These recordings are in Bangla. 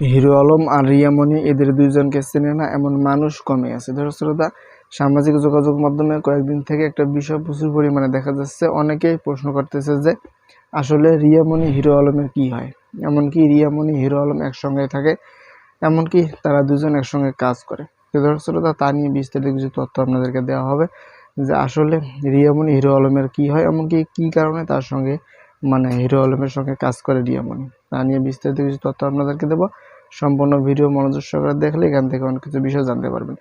হিরো আলম আর রিয়ামণি, এদের দুইজনকে চেনে না, এমন মানুষ কমে আছে। দর্শক শ্রোতা, সামাজিক যোগাযোগ মাধ্যমে কয়েকদিন থেকে একটা বিষয় প্রচুর পরিমাণে দেখা যাচ্ছে। অনেকেই প্রশ্ন করতেছে যে, আসলে রিয়ামণি হিরো আলমের কি হয়? এমনকি রিয়ামণি, হিরো আলম একসঙ্গে থাকে, এমনকি তারা দুজন একসঙ্গে কাজ করে। তো দর্শক শ্রোতা, তা নিয়ে বিস্তারিত কিছু তথ্য আপনাদেরকে দেওয়া হবে যে, আসলে রিয়ামণি হিরো আলমের কি হয়, এমনকি কি কারণে তার সঙ্গে মানে হিরো আলমের সঙ্গে কাজ করে রিয়ামণি। তা নিয়ে বিস্তারিত কিছু তথ্য আপনাদেরকে দেবো। সম্পূর্ণ ভিডিও মনোযোগ সহকারে দেখলে এখান থেকে অনেক কিছু বিষয় জানতে পারবেন।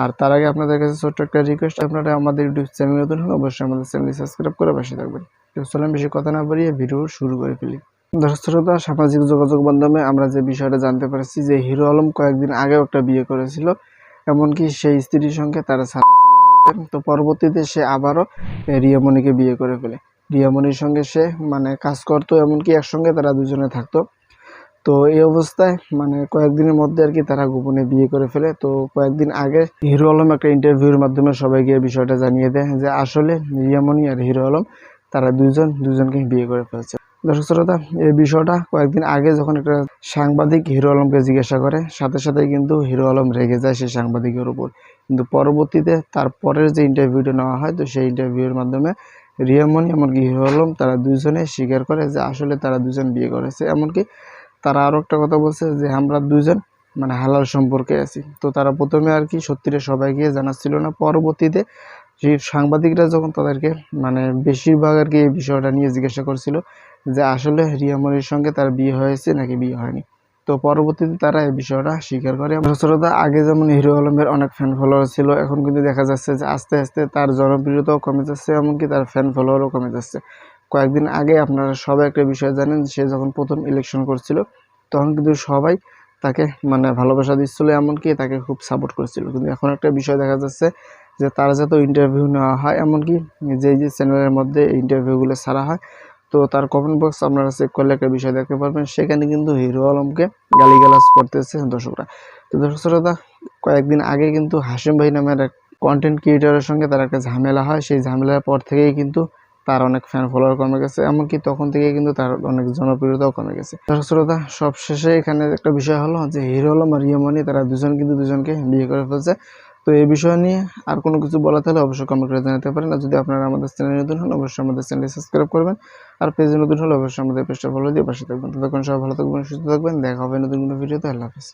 আর তার আগে আপনাদের কাছে ছোট্ট একটা রিকোয়েস্ট আপনারা আমাদের ইউটিউব চ্যানেল নতুন হলে অবশ্যই আমাদের চ্যানেলটি সাবস্ক্রাইব করে পাশে থাকবেন। তো চলেন বেশি কথা না বাড়িয়ে ভিডিও শুরু করে ফেলি। দর্শক শ্রোতা, সামাজিক যোগাযোগ মাধ্যমে আমরা যে বিষয়টা জানতে পারছি যে হিরো আলম কয়েকদিন আগেও একটা বিয়ে করেছিল, এমনকি সেই স্ত্রীর সঙ্গে তারা ছাড়াছাড়ি তো পরবর্তীতে সে আবারও রিয়ামণিকে বিয়ে করে ফেলে। রিয়ামণির সঙ্গে সে মানে কাজ করতো, এমনকি একসঙ্গে তারা দুজনে থাকতো। তো এই অবস্থায় মানে কয়েকদিনের মধ্যে আর কি তারা গোপনে বিয়ে করে ফেলে। তো কয়েকদিন আগে হিরো আলম একটা ইন্টারভিউর মাধ্যমে সবাইকে এই বিষয়টা জানিয়ে দেয় যে আসলে রিয়ামণি আর হিরো আলম তারা দুজন দুজনকে বিয়ে করে ফেলছে। দর্শক শ্রোতা, এই বিষয়টা কয়েকদিন আগে যখন একটা সাংবাদিক হিরো আলমকে জিজ্ঞাসা করে, সাথে সাথে কিন্তু হিরো আলম রেগে যায় সেই সাংবাদিকের উপর। কিন্তু পরবর্তীতে তার পরের যে ইন্টারভিউটা নেওয়া হয়, তো সেই ইন্টারভিউর মাধ্যমে রিয়ামণি এমনকি হিরো আলম তারা দুজনে স্বীকার করে যে আসলে তারা দুজন বিয়ে করেছে। এমনকি তারা আরও একটা কথা বলছে যে, আমরা দুজন মানে হালাল সম্পর্কে আছি। তো তারা প্রথমে আর কি সত্যিটা সবাইকে জানাচ্ছিল না। পরবর্তীতে সেই সাংবাদিকরা যখন তাদেরকে মানে বেশিরভাগ আর কি এই বিষয়টা নিয়ে জিজ্ঞাসা করছিল যে, আসলে রিয়ামণির সঙ্গে তার বিয়ে হয়েছে নাকি বিয়ে হয়নি? তো পরবর্তীতে তারা এই বিষয়টা স্বীকার করে। শ্রোতা আগে যেমন হিরো আলমের অনেক ফ্যান ফলোয়ার ছিল, এখন কিন্তু দেখা যাচ্ছে যে, আস্তে আস্তে তার জনপ্রিয়তাও কমে যাচ্ছে, এমনকি তার ফ্যান ফলোয়ারও কমে যাচ্ছে। কয়েকদিন আগে আপনারা সবাই একটা বিষয় জানেন সে যখন প্রথম ইলেকশন করছিল, তখন কিন্তু সবাই তাকে মানে ভালোবাসা দিচ্ছিল, এমনকি তাকে খুব সাপোর্ট করছিল। কিন্তু এখন একটা বিষয় দেখা যাচ্ছে যে তার যত ইন্টারভিউ নেওয়া হয়, এমনকি যে যে চ্যানেলের মধ্যে ইন্টারভিউগুলো ছাড়া হয়, তো তার কমেন্ট বক্স আপনারা চেক করলে একটা বিষয় দেখতে পারবেন। সেখানে কিন্তু হিরো আলমকে গালিগালাজ করতেছে দর্শকরা। তো দর্শক শ্রোতা, কয়েকদিন আগে কিন্তু হাসিম ভাই নামের এক কন্টেন্ট ক্রিয়েটারের সঙ্গে তার একটা ঝামেলা হয়। সেই ঝামেলার পর থেকেই কিন্তু তার অনেক ফ্যান ফলোয়ার কমে গেছে, এমনকি তখন থেকে কিন্তু তার অনেক জনপ্রিয়তাও কমে গেছে। দর্শক শ্রোতা সব শেষে এখানে একটা বিষয় হলো যে হিরো আলম আর তারা দুজন কিন্তু দুজনকে বিয়ে করে ফেলছে। তো এই বিষয় নিয়ে আর কোনো কিছু বলা থাকলে অবশ্যই কমেন্ট করে জানাতে পারেন। আর যদি আপনারা আমাদের চ্যানেল নতুন হন, অবশ্যই আমাদের চ্যানেল সাবস্ক্রাইব করবেন। আর পেজে নতুন হলে অবশ্যই আমাদের পেজটা ফলো দিয়ে পাশে থাকবেন। ততক্ষণ সবাই ভালো থাকবেন, সুস্থ থাকবেন। দেখা হবে নতুন কোনো ভিডিওতে আল্লাহ হাফিজ।